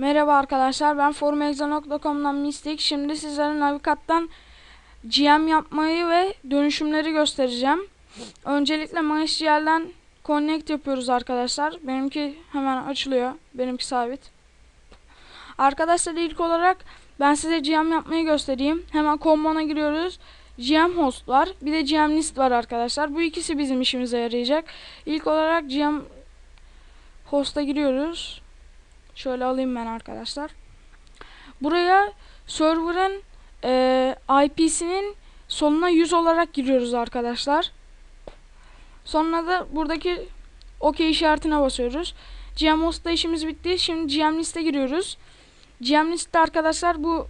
Merhaba arkadaşlar ben forumexan.com'dan Mistik. Şimdi sizlere Navicat'tan GM yapmayı ve dönüşümleri göstereceğim. Öncelikle MySQL'den connect yapıyoruz arkadaşlar. Benimki hemen açılıyor. Benimki sabit. Arkadaşlar ilk olarak ben size GM yapmayı göstereyim. Hemen common'a giriyoruz. GM host var. Bir de GM list var arkadaşlar. Bu ikisi bizim işimize yarayacak. İlk olarak GM host'a giriyoruz. Şöyle alayım ben arkadaşlar. Buraya server'ın e, IP'sinin sonuna 100 olarak giriyoruz arkadaşlar. Sonra da buradaki OK işaretine basıyoruz. GM host'ta işimiz bitti. Şimdi GM liste giriyoruz. GM liste arkadaşlar bu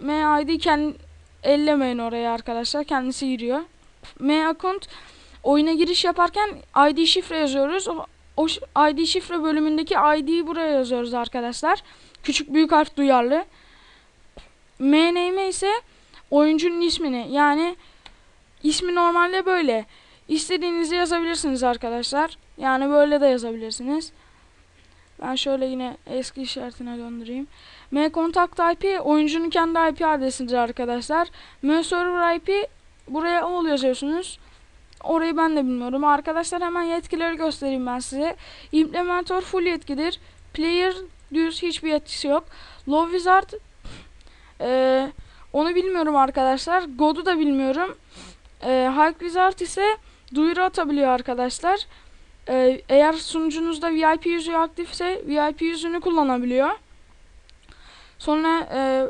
MID kendi ellemeyin oraya arkadaşlar. Kendisi giriyor. M account oyuna giriş yaparken ID şifre yazıyoruz. O ID şifre bölümündeki ID'yi buraya yazıyoruz arkadaşlar. Küçük büyük harf duyarlı. M name ise oyuncunun ismini yani ismi normalde böyle. İstediğinizi yazabilirsiniz arkadaşlar. Yani böyle de yazabilirsiniz. Ben şöyle yine eski işaretine döndüreyim. M contact IP oyuncunun kendi IP adresidir arkadaşlar. M server IP buraya all yazıyorsunuz. Orayı ben de bilmiyorum. Arkadaşlar hemen yetkileri göstereyim ben size. Implementor full yetkidir. Player düz hiçbir yetkisi yok. Low Wizard ee, onu bilmiyorum arkadaşlar. God'u da bilmiyorum. Ee, High Wizard ise duyuru atabiliyor arkadaşlar. Ee, eğer sunucunuzda VIP yüzüğü aktifse VIP yüzüğünü kullanabiliyor. Sonra e,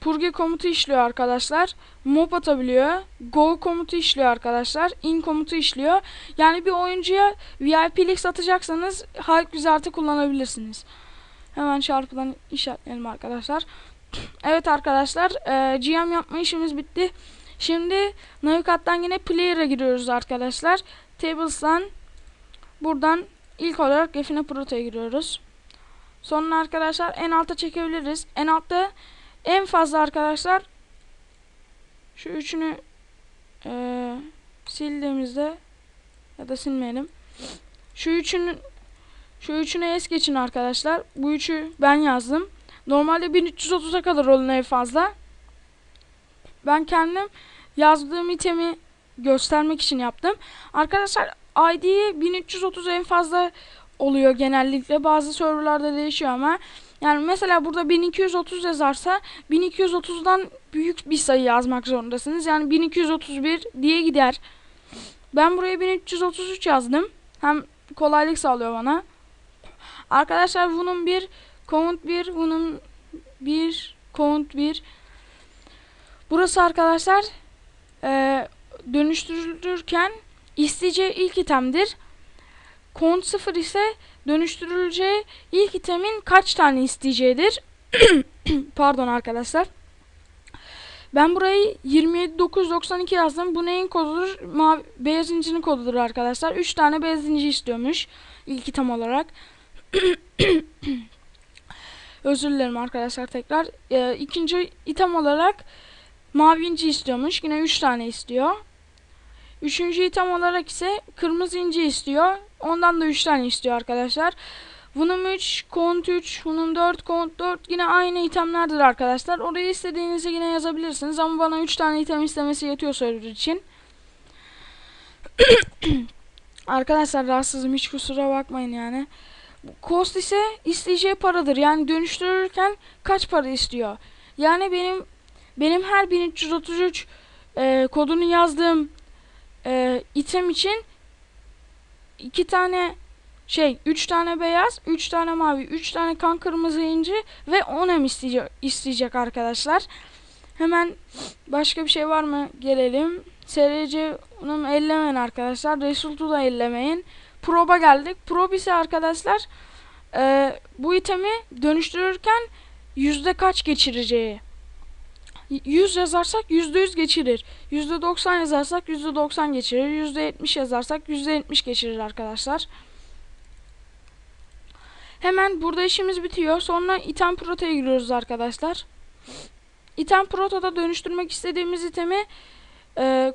purge komutu işliyor arkadaşlar. Mop atabiliyor. Go komutu işliyor arkadaşlar. In komutu işliyor. Yani bir oyuncuya VIP'lik satacaksanız Hulk Wizard'ı kullanabilirsiniz. Hemen çarpıdan işaretleyelim arkadaşlar. Evet arkadaşlar e, GM yapma işimiz bitti. Şimdi Navicat'tan yine Player'a giriyoruz arkadaşlar. Tables'tan buradan ilk olarak Refine Proto'ya giriyoruz. Sonra arkadaşlar en alta çekebiliriz. En altta en fazla arkadaşlar şu üçünü e, sildiğimizde ya da silmeyelim. Şu üçünün şu üçüne es geçin arkadaşlar. Bu üçü ben yazdım. Normalde 1330'a kadar olun en fazla. Ben kendim yazdığım itemi göstermek için yaptım. Arkadaşlar ID'yi 1330 en fazla oluyor genellikle. Bazı serverlarda değişiyor ama. Yani mesela burada 1230 yazarsa 1230'dan büyük bir sayı yazmak zorundasınız. Yani 1231 diye gider. Ben buraya 1333 yazdım. Hem kolaylık sağlıyor bana. Arkadaşlar bunun bir count 1, bunun bir count 1. Burası arkadaşlar e, dönüştürülürken isteyeceği ilk itemdir. Count 0 ise dönüştürüleceği ilk itemin kaç tane isteyeceğidir. Pardon arkadaşlar. Ben burayı 27992 yazdım. Bu neyin kodudur? Mavi, beyaz incinin kodudur arkadaşlar. 3 tane beyaz inci istiyormuş. ilk item olarak. Özür dilerim arkadaşlar tekrar. Ee, ikinci item olarak mavi inci istiyormuş. Yine 3 tane istiyor. Üçüncü item olarak ise kırmızı inci istiyor. Ondan da 3 tane istiyor arkadaşlar. Bunun 3, kont 3, bunun 4, kont 4 yine aynı itemlerdir arkadaşlar. Orayı istediğinizi yine yazabilirsiniz ama bana 3 tane item istemesi yetiyor server için. arkadaşlar rahatsızım hiç kusura bakmayın yani. Cost ise isteyeceği paradır. Yani dönüştürürken kaç para istiyor? Yani benim benim her 1333 e, kodunu yazdığım e, item için iki tane şey, üç tane beyaz, üç tane mavi, üç tane kan kırmızı inci ve 10 em isteyecek, isteyecek arkadaşlar. Hemen başka bir şey var mı? Gelelim. SRC bunu ellemeyin arkadaşlar. Result'u da ellemeyin. Proba geldik. Prob ise arkadaşlar e, bu itemi dönüştürürken yüzde kaç geçireceği. 100 yazarsak %100 geçirir. %90 yazarsak %90 geçirir. %70 yazarsak %70 geçirir arkadaşlar. Hemen burada işimiz bitiyor. Sonra item proto'ya giriyoruz arkadaşlar. Item proto'da dönüştürmek istediğimiz itemi e,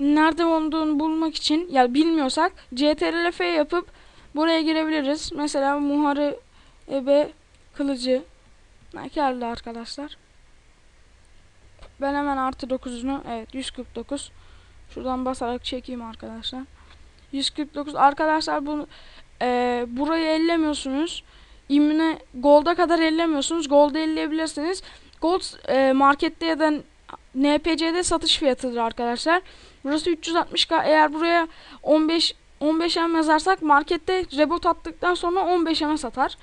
nerede olduğunu bulmak için yani bilmiyorsak CTRL F yapıp buraya girebiliriz. Mesela muharebe kılıcı geldi arkadaşlar. Ben hemen artı 9'unu evet 149 şuradan basarak çekeyim arkadaşlar. 149 arkadaşlar bunu e, burayı ellemiyorsunuz. İmine Gold'a kadar ellemiyorsunuz. Gold'u elleyebilirsiniz. Gold e, markette ya da NPC'de satış fiyatıdır arkadaşlar. Burası 360k. Eğer buraya 15 15 M yazarsak markette rebot attıktan sonra 15 M satar.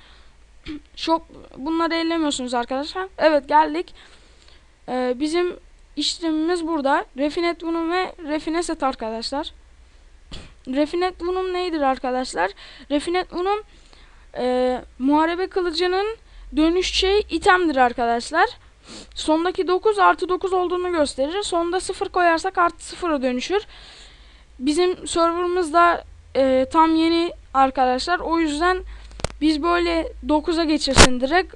Shop bunları ellemiyorsunuz arkadaşlar. Evet geldik. Ee, bizim işlemimiz burada. Refinet Bunum ve Refine Set arkadaşlar. Refinet Bunum neydir arkadaşlar? Refinet Bunum e, muharebe kılıcının dönüş şey itemdir arkadaşlar. Sondaki 9 artı 9 olduğunu gösterir. Sonda 0 koyarsak artı 0'a dönüşür. Bizim serverımızda e, tam yeni arkadaşlar. O yüzden biz böyle 9'a geçirsin direkt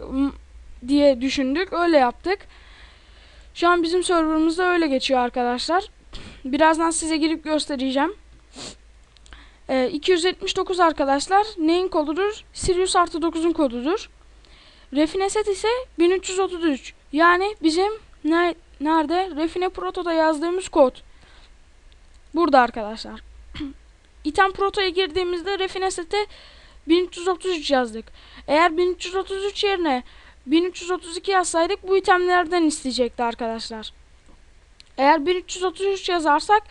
diye düşündük. Öyle yaptık. Şu an bizim serverımızda öyle geçiyor arkadaşlar. Birazdan size girip göstereceğim. E, 279 arkadaşlar neyin kodudur? Sirius artı 9'un kodudur. Refineset ise 1333. Yani bizim ne, nerede? Refine Proto'da yazdığımız kod. Burada arkadaşlar. İtem Proto'ya girdiğimizde Refineset'e 1333 yazdık. Eğer 1333 yerine 1332 yazsaydık bu itemlerden isteyecekti arkadaşlar. Eğer 1333 yazarsak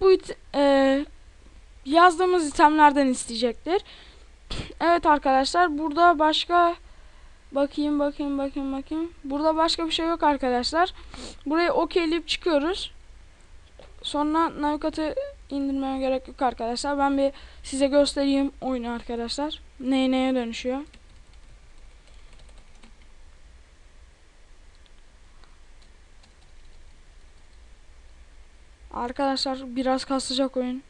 bu it e yazdığımız itemlerden isteyecektir. Evet arkadaşlar burada başka bakayım bakayım bakayım bakayım. Burada başka bir şey yok arkadaşlar. Burayı okeyleyip çıkıyoruz. Sonra navigatı indirmeye gerek yok arkadaşlar. Ben bir size göstereyim oyunu arkadaşlar. Neye neye dönüşüyor. Arkadaşlar biraz kasacak oyun.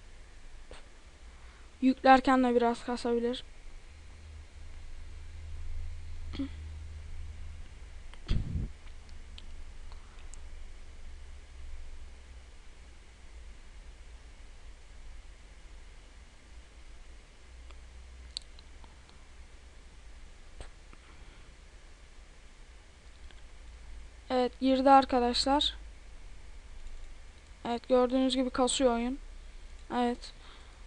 Yüklerken de biraz kasabilir. Evet girdi arkadaşlar. Evet gördüğünüz gibi kasıyor oyun. Evet.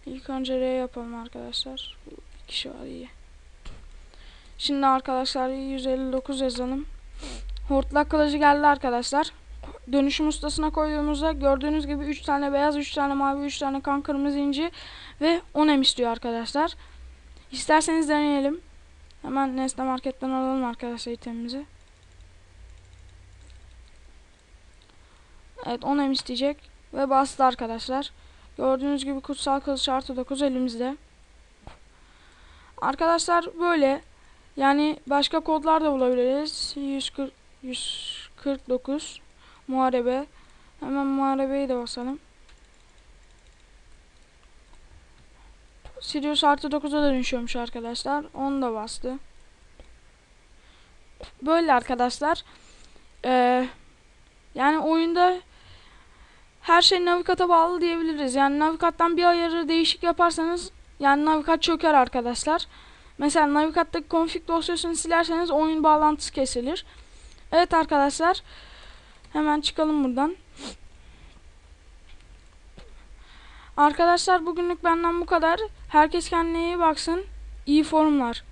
İlk önce R yapalım arkadaşlar. Bir kişi var iyi. Şimdi arkadaşlar 159 yazalım. Hortlak kılıcı geldi arkadaşlar. Dönüşüm ustasına koyduğumuzda gördüğünüz gibi 3 tane beyaz, 3 tane mavi, 3 tane kan kırmızı inci ve 10 em istiyor arkadaşlar. İsterseniz deneyelim. Hemen Nesne Market'ten alalım arkadaşlar itemimizi. Evet 10 em isteyecek. Ve bastı arkadaşlar. Gördüğünüz gibi kutsal kılıç artı 9 elimizde. Arkadaşlar böyle. Yani başka kodlar da bulabiliriz. 140, 149 muharebe. Hemen muharebeyi de basalım. Sirius artı 9'a dönüşüyormuş arkadaşlar. Onu da bastı. Böyle arkadaşlar. Ee, yani oyunda her şey navikata bağlı diyebiliriz. Yani navikattan bir ayarı değişik yaparsanız yani navikat çöker arkadaşlar. Mesela navikattaki config dosyasını silerseniz oyun bağlantısı kesilir. Evet arkadaşlar. Hemen çıkalım buradan. Arkadaşlar bugünlük benden bu kadar. Herkes kendine iyi baksın. İyi forumlar.